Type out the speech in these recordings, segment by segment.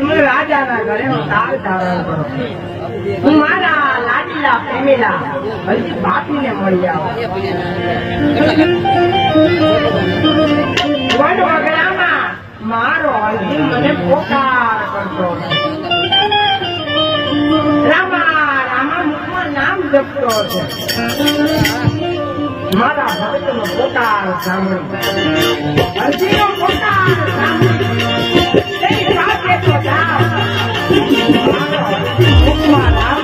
હું રાજાના ઘરે તાર ધારણ કરો. હું મારા લાડીલા પ્રેમીલા હજી બાપીને મળી આવો. વડ મારો હજી મને પોકાર કરતો. રામા રામા, મુખમાં નામ જપતો છે મારા ભક્તનો પોકાર સાંભળી હજીનો પોકાર સાંભળી તેની પાસે તો જાઓ મારો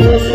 Thank.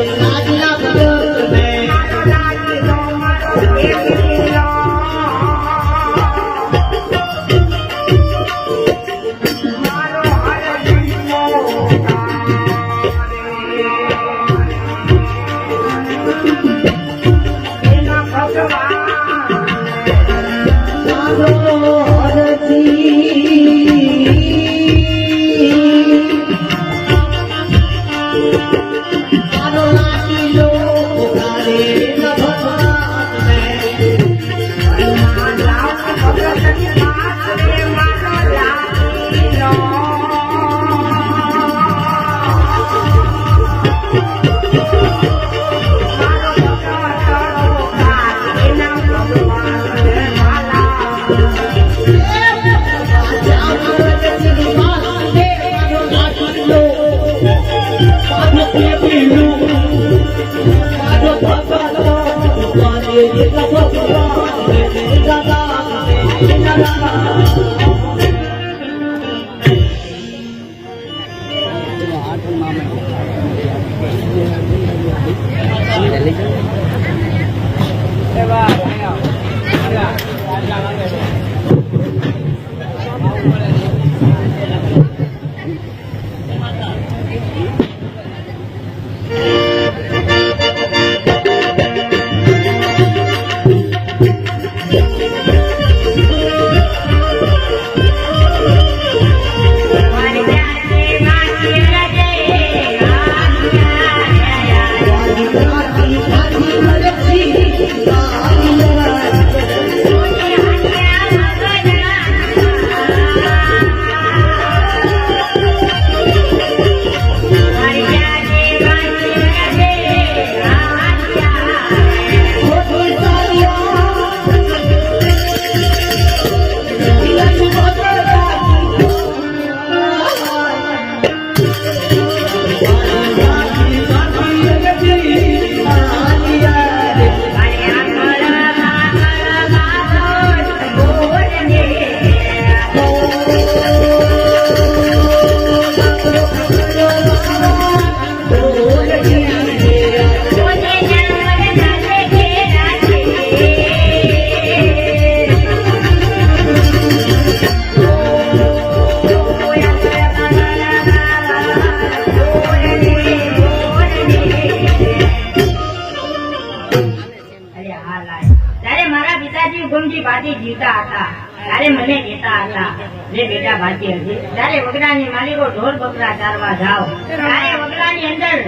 અરે હા, લાય. ત્યારે મારા પિતાજી ગુમજી ભાતી જીવતા હતા. ત્યારે મને કહેતા હતા, લે બેટા ભાતી હતી ત્યારે વગડાની માલિકો ઢોર બકરા ચારવા જાઓ. ત્યારે વગડાની અંદર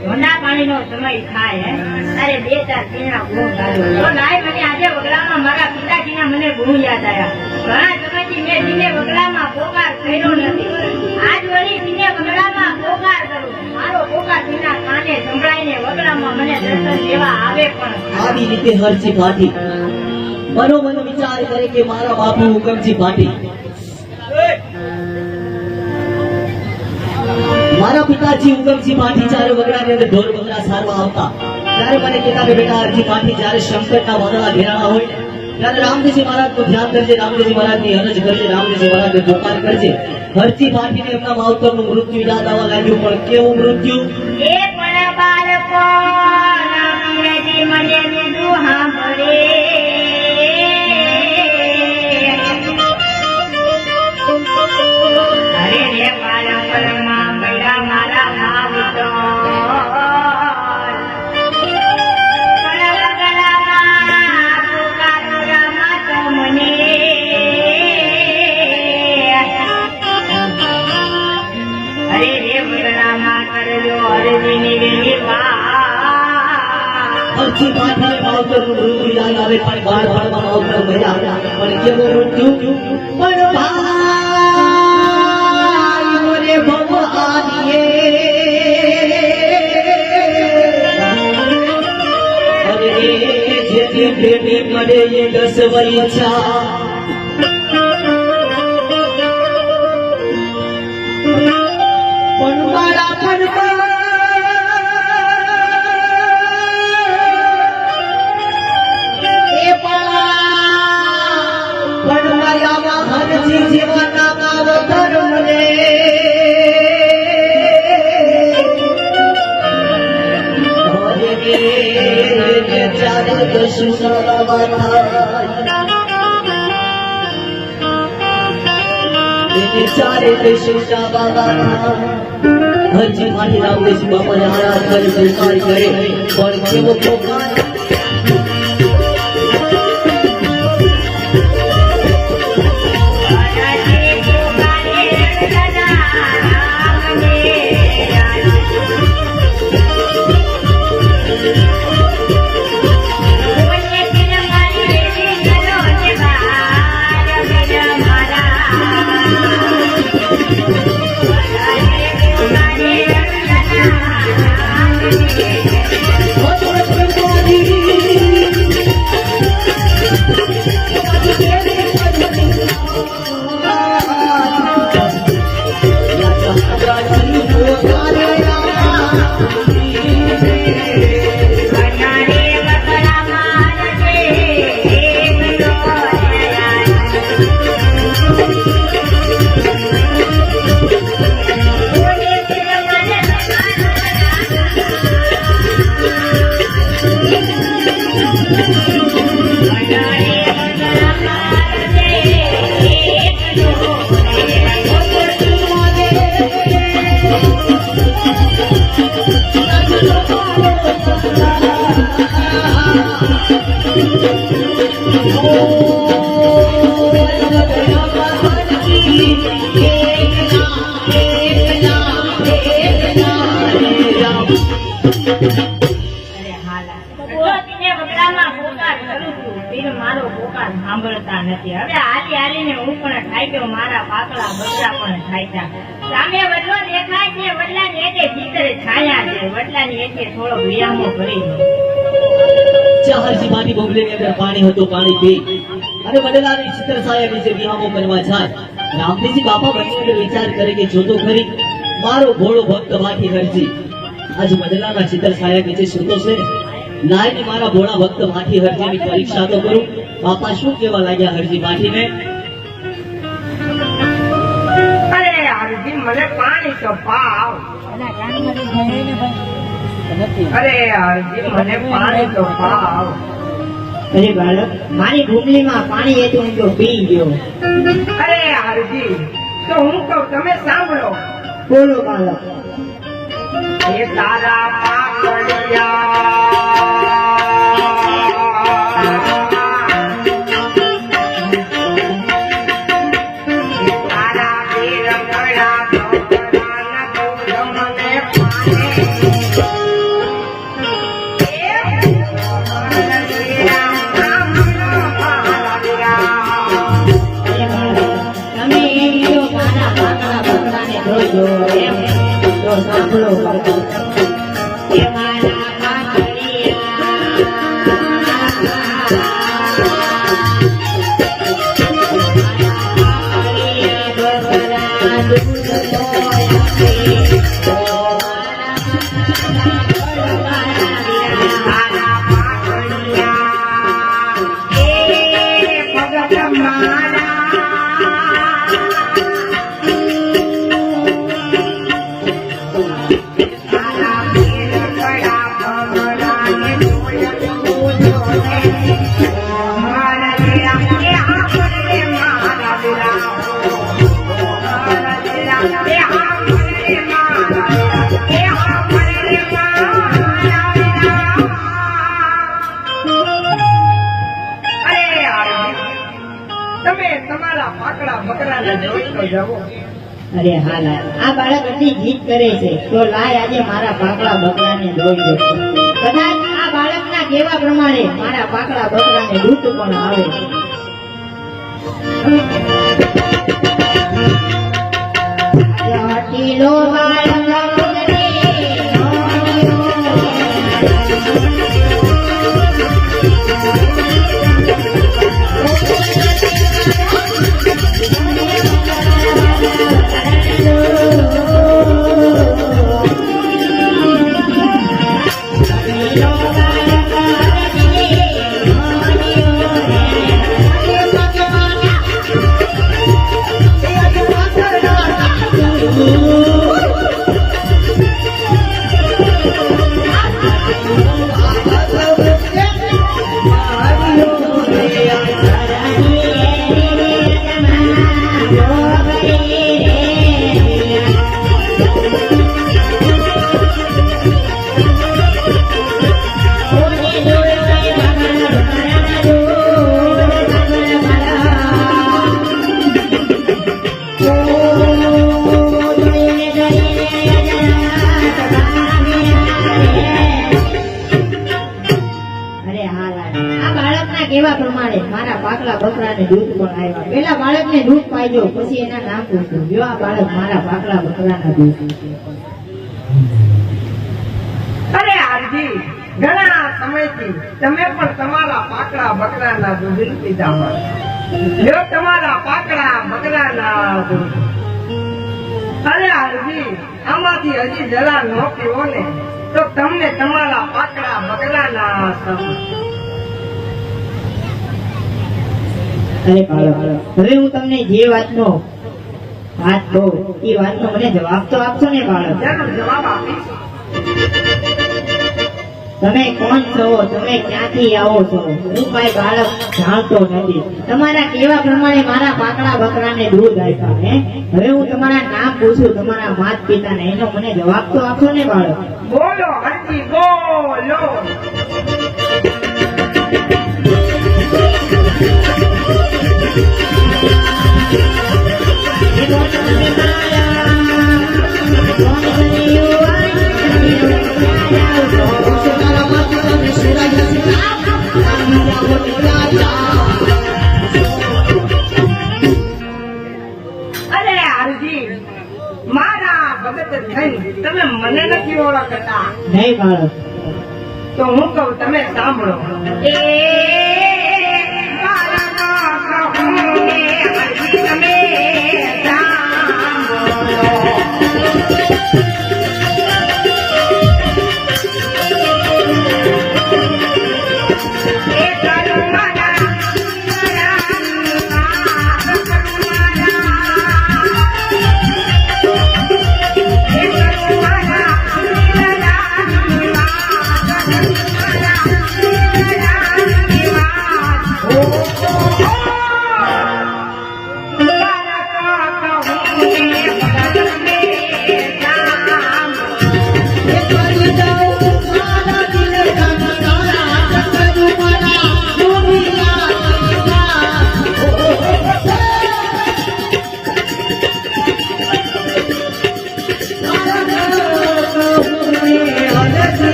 ઢોંડા પાણીનો સમય થાય ત્યારે બે, ચાર પીણા ગુણ ગાળ્યો તો લાય, મને આજે વગડામાં મારા પિતાજીના મને ગુણ યાદ આવ્યા. ઘણા સમયથી મેં દિને વગડામાં પોકાર કર્યો નથી. મને આવે રીતે હરજી ભાટી. મનોમન વિચાર કરે કે મારા બાપુ હુકમજી ભાટી. મારા પિતાજી હુકમજી ભાટી જ્યારે વગડાની અંદર ઢોર વગડા સારવા આવતા. ત્યારે મને કહેતા કે બેટા હરજી ભાટી જ્યારે શંકરના વગડા ઘેરાણા હોય રામદેવજી મહારાજનું ધ્યાન કરજે, રામદેવજી મહારાજની હરજ કરજે, રામદેવજી મહારાજ ને પોકાર કરજે. હરજી પાર્ટી ને એમના માવતરનું મૃત્યુ યાદ આવવા લાગ્યું, પણ કેવું મૃત્યુ? પણ બાર બારમાં અવસર મળ્યા પણ કેવું મૃત્યુ, પણ ભાઈ મોરે ભગવાનીએ જેથી ભેટી મળે એ દસ વરિયા પણ ચારે દશુના બાબા હરજી મારી રામદેશી બાપાને આરાધ કરી? કરે પણ કેવો પોકાર પણ વિયામો હતું, પાણી પી. અને વડલાની ચિત્ર સાયા વિશે વિહામો કરવા જાય. રામદેવજી બાપા અંદર વિચાર કરે કે જોતો ખરી, મારો ભોળો ભક્ત માથી હરજી આજ વડલાના ચિત્ર સાયા નીચે સૂતો છે. લાઈને મારા ભોળા ભક્ત માઠી હરજીની પરીક્ષા તો કરું. બાપા શું કેવા લાગ્યા હરજી માઠીને? અરે હરજી મને પાણી તો પાવ. અરે હરજી મને પાણી તો પાવ. અરે બાળક મારી ડુંગળીમાં પાણી હું તો પી ગયો. અરે હરજી તો હું કહું તમે સાંભળો. બોલો બાળક. એ તારા પાકડિયા. તો અરે હા લાય આ બાળક એટલી જીદ કરે છે. તો લાય આજે મારા પાકડા બકરાને દોઈ દો. કદાચ આ બાળકના કેવા પ્રમાણે મારા પાકડા બકરાને દૂધ પણ આવે. છે બાળક એના નામ પૂછ્યું જો આ બાળક મારા પાકલા બકરાના છે અરે આરજી, ઘણા સમયથી તમે પણ તમારા પાકડા બકરાના દૂધ પીધા હોય. જો તમારા પાકડા બકરાના દૂધ. અરે આરજી, આમાંથી હજી જરા ન પીવો ને, તો તમને તમારા પાકડા બકરાના સમ અરે બાળક હવે હું તમને જે વાતનો વાત કહું એ વાતનો મને જવાબ તો આપશો ને બાળક? જવાબ તમે કોણ છો? તમે ક્યાંથી આવો છો? હું કઈ બાળક જાણતો નથી. તમારા કેવા પ્રમાણે મારા પાકડા બકરાને દૂધ આપ્યા હે? હવે હું તમારા નામ પૂછું તમારા માત પિતાને એનો મને જવાબ તો આપશો ને બાળક? બોલો હરજી બોલો. તમે મને નથી ઓળખતા. નહીં બાળક તો હું કહું તમે સાંભળો. એ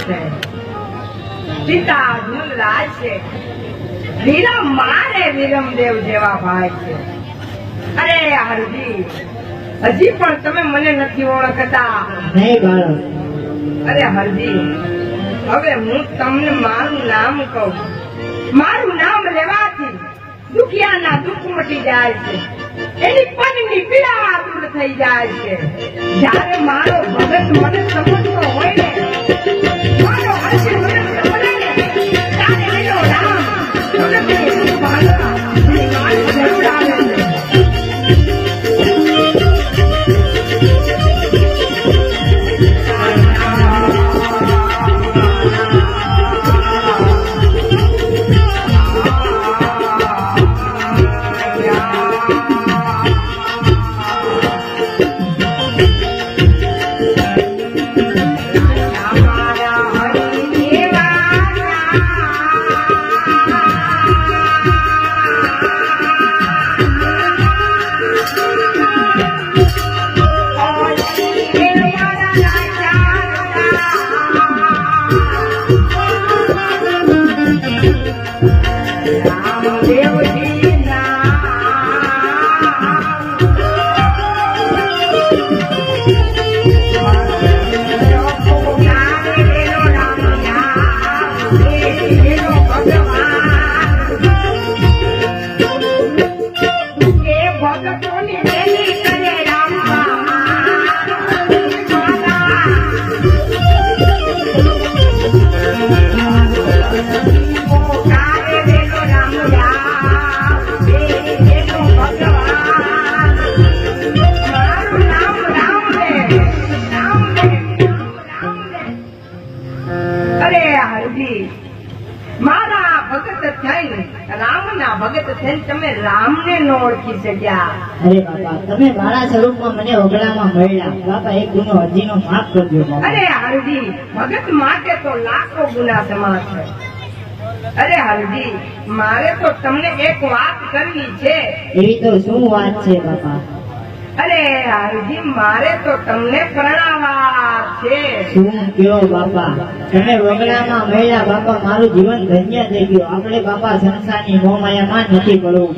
છે. પિતા ધૂલરાજ છે. વીરમ મારે વિરમદેવ જેવા ભાઈ છે. અરે હરજી હજી પણ તમે મને નથી ઓળખતા. અરે હરજી હવે હું તમને મારું નામ કહું. મારું નામ લેવાથી દુખિયાના દુઃખ મટી જાય છે. એની પગની પીડા આતુર થઈ જાય છે. જ્યારે મારો ભગત મને સમજતો હોય ને, મારો હર્ષ મને સમજાય Música ભગત થઈને તમે રામને ન ઓળખી શક્યા. અરે બાપા તમે મારા સ્વરૂપમાં મને ઓગળામાં મળ્યા. બાપા એક ગુનો હજીનો માફ કરજો અરે હરજી ભગત માટે તો લાખો ગુના સમાન છે. અરે હરજી મારે તો તમને એક વાત કરવી છે. એવી તો શું વાત છે બાપા? અરે હરજી મારે તો તમને પ્રણાવા બાપા? તમે વગડામાં મળ્યા બાપા મારું જીવન ધન્ય થઈ ગયું. આપણે બાપા સંસારની મોમાયામાં નથી પડવું